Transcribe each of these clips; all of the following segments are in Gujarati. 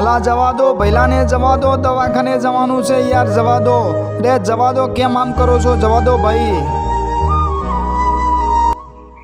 અલા જવા દો, ભૈલાને જવા દો, દવાખાને જવાનું છે યાર, જવા દો. રે, જવા દો, કેમ આમ કરો છો? જવા દો ભાઈ.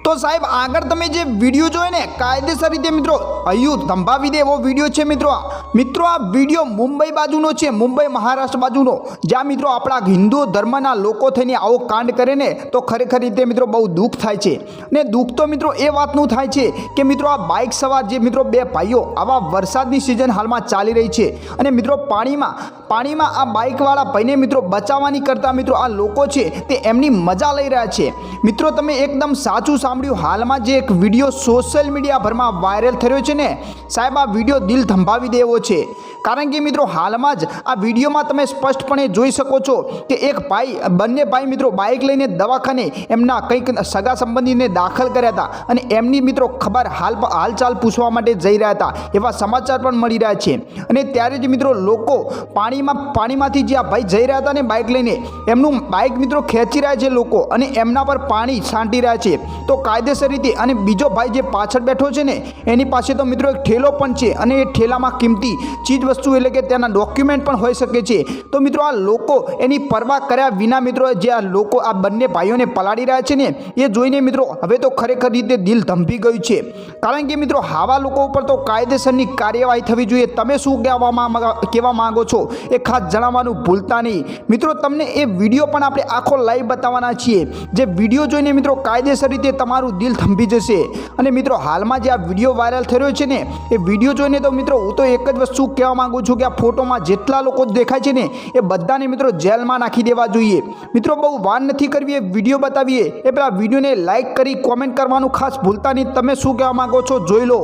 તો સાહેબ, આગળ તમે જે વીડિયો જોયો ને, કાયદેસર રીતે મિત્રો અયું ધંભાવી દે એવો વીડિયો છે મિત્રો મિત્રો, આ વીડિયો મુંબઈ બાજુનો છે, મુંબઈ મહારાષ્ટ્ર બાજુનો. જ્યાં મિત્રો આપણા હિન્દુ ધર્મના લોકો થઈને આવો કાંડ કરે ને, તો ખરેખર રીતે મિત્રો બહુ દુઃખ થાય છે. ને દુઃખ તો મિત્રો એ વાતનું થાય છે કે મિત્રો આ બાઇક સવાર જે મિત્રો બે ભાઈઓ આવા વરસાદની સિઝન હાલમાં ચાલી રહી છે. અને મિત્રો પાણીમાં પાણીમાં આ બાઇકવાળા ભાઈને મિત્રો બચાવવાની કરતાં મિત્રો આ લોકો છે તે એમની મજા લઈ રહ્યા છે. મિત્રો તમે એકદમ સાચું સાંભળ્યું. હાલમાં જે એક વીડિયો સોશિયલ મીડિયા ભરમાં વાયરલ થયો છે ને સાહેબ, આ વીડિયો દિલ ધંભાવી દેવો છે. કારણ કે મિત્રો, હાલમાં જ આ વિડીયોમાં તમે સ્પષ્ટપણે જોઈ શકો છો કે એક ભાઈ, બંને ભાઈ મિત્રો બાઇક લઈને દવાખાને એમના કંઈક સગા સંબંધીને દાખલ કર્યા હતા અને એમની મિત્રો ખબર હાલ હાલચાલ પૂછવા માટે જઈ રહ્યા હતા. એવા સમાચાર પણ મળી રહ્યા છે. અને ત્યારે જ મિત્રો, લોકો પાણીમાં, પાણીમાંથી જે આ ભાઈ જઈ રહ્યા હતા ને બાઇક લઈને, એમનું બાઇક મિત્રો ખેંચી રહ્યા છે લોકો અને એમના પર પાણી છાંટી રહ્યા છે. તો કાયદેસર રીતે અને બીજો ભાઈ જે પાછળ બેઠો છે ને, એની પાસે તો મિત્રો, એક ઠેલો પણ છે અને એ ઠેલામાં કિંમતી ચીજ વસ્તુ એટલે કે તેના ડોક્યુમેન્ટ પણ હોઈ શકે છે. તો મિત્રો, આ લોકો એની પરવા કર્યા વિના મિત્રો, જે આ લોકો આ બંને ભાઈઓને પલાળી રહ્યા છે ને, એ જોઈને મિત્રો, હવે તો ખરેખર રીતે દિલ ધંભી ગયું છે. કારણ કે મિત્રો, આવા લોકો ઉપર તો કાયદેસરની કાર્યવાહી થવી જોઈએ. તમે શું કહેવામાં કહેવા માંગો છો? એ ખાસ જણાવવાનું ભૂલતા નહીં. મિત્રો, તમને એ વીડિયો પણ આપણે આખો લાઈવ બતાવવાના છીએ. જે વીડિયો જોઈને મિત્રો, કાયદેસર રીતે તમારું દિલ થંભી જશે. અને મિત્રો, હાલમાં જે આ વીડિયો વાયરલ થયો છે ને, એ વીડિયો જોઈને તો મિત્રો હું તો એક જ વસ્તુ કહેવા માંગુ છું કે આ ફોટોમાં જેટલા લોકો દેખાય છે ને, એ બધાને મિત્રો જેલમાં નાખી દેવા જોઈએ. મિત્રો બહુ વાન નથી કરવી એ વીડિયો બતાવીએ. એ પેલા વિડીયોને લાઇક કરી કોમેન્ટ કરવાનું ખાસ ભૂલતા નહીં. તમે શું કહેવા માંગો છો જોઈ લો.